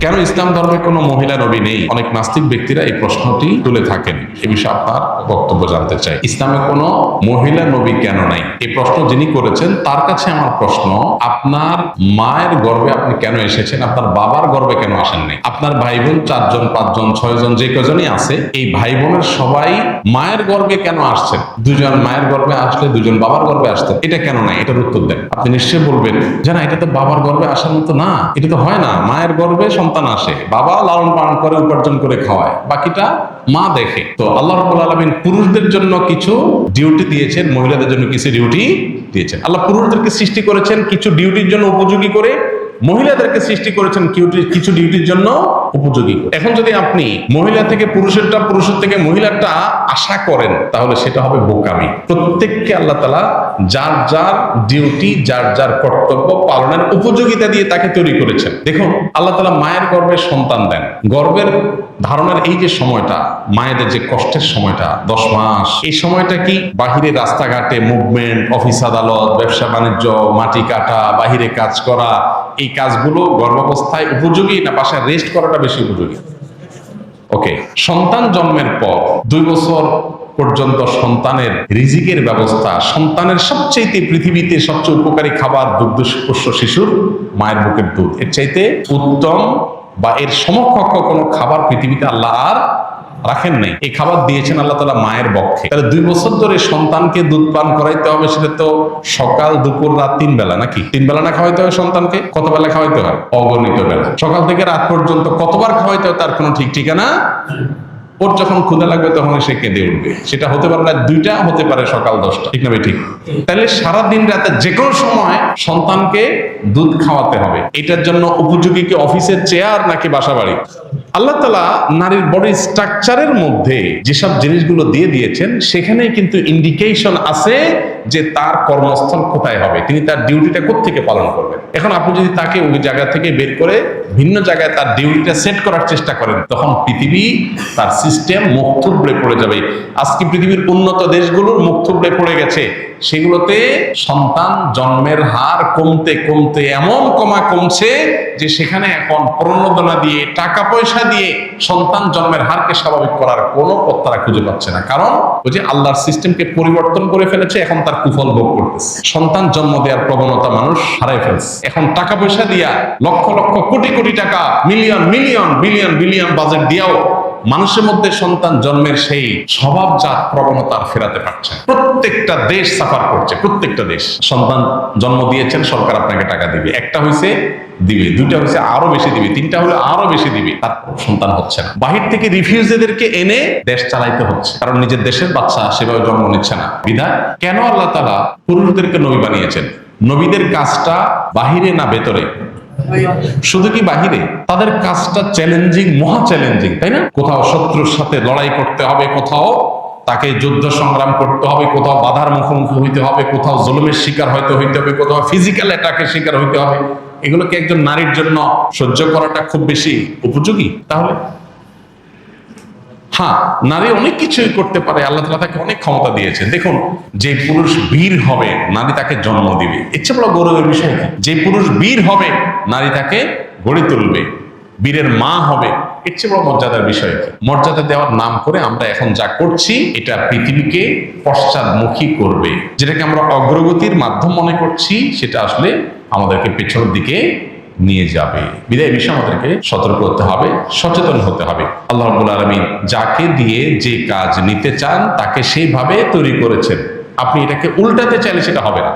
কেন ইসলাম ধর্মে কোনো মহিলা নবী নেই? অনেক নাস্তিক ব্যক্তিরা এই প্রশ্নটি তুলে থাকেন। এ বিষয়ে আপনার বক্তব্য জানতে চাই। ইসলামে কোনো মহিলা নবী কেন নাই? এই প্রশ্ন যিনি করেছেন, তার কাছে আমার প্রশ্ন, আপনার মায়ের গর্ভে আপনি কেন এসেছেন? আপনার বাবার গর্ভে কেন আসেন নাই? আপনার ভাই বোন চারজন, পাঁচজন, ছয়জন, যে কজনই আছে, এই ভাই বোনের সবাই মায়ের গর্ভে কেন আসছেন? দুজন মায়ের গর্ভে আসলে দুজন বাবার গর্ভে আসতেন। এটা কেন নাই? এটার উত্তর দেন। আপনি নিশ্চয়ই বলবেন যে না, এটা তো বাবার গর্ভে আসার মতো না। এটা তো হয় না। মায়ের গর্ভে সন্তান আসে, বাবা লালন পালন করে, উপার্জন করে খাওয়ায়, বাকিটা মা দেখে। তো আল্লাহ রব আলমিন পুরুষদের জন্য কিছু ডিউটি দিয়েছেন, মহিলাদের জন্য কিছু ডিউটি দিয়েছেন। আল্লাহ পুরুষদেরকে সৃষ্টি করেছেন, কিছু ডিউটির জন্য উপযোগী করে মহিলাদেরকে সৃষ্টি করেছেন কিছু ডিউটির জন্য উপযোগী। এখন যদি আপনি মহিলা থেকে পুরুষেরটা পুরুষের থেকে মহিলাটা আশা করেন, তাহলে সেটা হবে বোকামি। প্রত্যেককে আল্লাহ তালা যার যার ডিউটি, যার যার কর্তব্য পালনের উপযোগিতা দিয়ে তাকে তৈরি করেছেন। দেখুন, আল্লাহ তালা মায়ের গর্ভে সন্তান দেন। গর্ভের ধারণার এই যে সময়টা, মায়েদের যে কষ্টের সময়টা, দশ মাস, এই সময়টা কি বাহিরে রাস্তাঘাটে মুভমেন্ট অফিস আদালত, ব্যবসা বাণিজ্য, মাটি কাটা, বাহিরে কাজ করা এই কাজগুলো গর্ভাবস্থায় উপযোগী না বাসায় রেস্ট করাটা বেশি উপযোগী? ওকে সন্তান জন্মের পর দুই বছর পর্যন্ত সন্তানের রিজিকের ব্যবস্থা, সন্তানের সবচেয়ে পৃথিবীতে সবচেয়ে উপকারী খাবার দুগ্ধ পোষ্য শিশুর মায়ের বুকের দুধ। এর চাইতে উত্তম বা এর সমকক্ষ কোনো খাবার পৃথিবীতে আল্লাহ আর রাখেন নাই। এই খাবার দিয়েছেন আল্লাহ তালা মায়ের পক্ষে। তাহলে দুই বছর ধরে সন্তানকে দুধ পান করাইতে হবে, সেটা তো সকাল, দুপুর, রাত তিন বেলা নাকি? তিন বেলা না খাওয়াইতে হয় সন্তানকে? কত বেলা খাওয়াইতে হয়? অগণিত বেলা। সকাল থেকে রাত পর্যন্ত কতবার খাওয়াইতে হয় তার কোনো ঠিক ঠিকানা ওর যখন ক্ষুদা লাগবে তখন সে কেঁদে উঠবে। সেটা হতে পারে রাত দুইটা হতে পারে সকাল দশটা। ঠিক না ভাই, ঠিক? তাহলে সারা দিন রাতে যে কোনো সময় সন্তানকে দুধ খাওয়াতে হবে। এটার জন্য উপযোগী কি অফিসের চেয়ার নাকি বাসা বাড়ি? আল্লাহ তালা নারীর বডি স্ট্রাকচারের মধ্যে যেসব জিনিসগুলো দিয়ে দিয়েছেন সেখানে কিন্তু ইন্ডিকেশন আছে যে তার কর্মস্থল কোথায় হবে। তিনি তার ডিউটিটা থেকে পালন করবেন। এখন আপনি যদি তাকে ওই জায়গা থেকে বের করে ভিন্ন জায়গায় তার ডিউটিটা সেট করার চেষ্টা করেন, তখন পৃথিবী তার সিস্টেম মুখ থুবড়ে পড়ে যাবে। আজকে পৃথিবীর উন্নত দেশগুলোর মুখ থুবড়ে পড়ে গেছে। সেগুলোতে সন্তান জন্মের হার কমতে কমতে এমন কমা কমছে যে সেখানে এখন প্রণোদনা দিয়ে, টাকা পয়সা দিয়ে সন্তান জন্মের হারকে স্বাভাবিক করার কোনো পথ তারা খুঁজে পাচ্ছে না। কারণ ওই যে আল্লাহর সিস্টেমকে পরিবর্তন করে ফেলেছে, এখন তার কুফল ভোগ করতেছে। সন্তান জন্ম দেওয়ার প্রবণতা মানুষ হারাই ফেলছে। এখন টাকা পয়সা দিয়া লক্ষ লক্ষ কোটি কোটি টাকা million million billion billion budget দিয়াও মানুষের মধ্যে সন্তান জন্মের সেই স্বভাবজাত প্রবণতা আর ফেরাতে পারছে প্রত্যেকটা দেশ সাফার করছে, প্রত্যেকটা দেশ। সন্তান জন্ম দিয়েছেন, সরকার আপনাকে টাকা দিবে। একটা হয়েছে দিবে, দুইটা হয়েছে আরও বেশি দিবে, তিনটা হলে আরও বেশি দিবে। তার সন্তান হচ্ছে না। বাহির থেকে রিফিউজিদেরকে এনে দেশ চালাইতে হচ্ছে, কারণ নিজের দেশের বাচ্চা সেভাবে জন্ম নিচ্ছে না। বিধায় কেন আল্লাহ তালা পুরুষদেরকে নবী বানিয়েছেন? নবীদের কাজটা বাহিরে না ভেতরে? শুধু কি বাহিরে? তাদের কাজটা চ্যালেঞ্জিং মহা চ্যালেঞ্জিং তাই না? কোথাও শত্রুর সাথে লড়াই করতে হবে, কোথাও তাকে যুদ্ধ সংগ্রাম করতে হবে, কোথাও বাধার মুখোমুখি হইতে হবে, কোথাও জুলুমের শিকার হইতে হইতে হবে, কোথাও ফিজিক্যাল অ্যাটাকের শিকার হইতে হবে। এগুলো কি একজন নারীর জন্য সহ্য করাটা খুব বেশি উপযোগী? তাহলে হ্যাঁ নারী অনেক কিছুই করতে পারে, আল্লাহ তালা তাকে অনেক ক্ষমতা দিয়েছে দেখুন, যে পুরুষ বীর হবে, নারী তাকে জন্ম দিবে। ইচ্ছে বড় গৌরবের বিষয় যে পুরুষ বীর হবে, নারী তাকে গড়ে তুলবে। বীরের মা হবে এর চেয়ে বড় মর্যাদার বিষয়। মর্যাদা দেওয়ার নাম করে আমরা এখন যা করছি, এটা পৃথিবীকে পশ্চাদমুখী করবে। যেটাকে আমরা অগ্রগতির মাধ্যম মনে করছি, সেটা আসলে আমাদেরকে পেছনের দিকে নিয়ে যাবে। বিদায় বিষয় আমাদেরকে সতর্ক হতে হবে, সচেতন হতে হবে। আল্লাহ রব্বুল আলমী যাকে দিয়ে যে কাজ নিতে চান, তাকে সেইভাবে তৈরি করেছেন। আপনি এটাকে উল্টাতে চাইলে সেটা হবে না।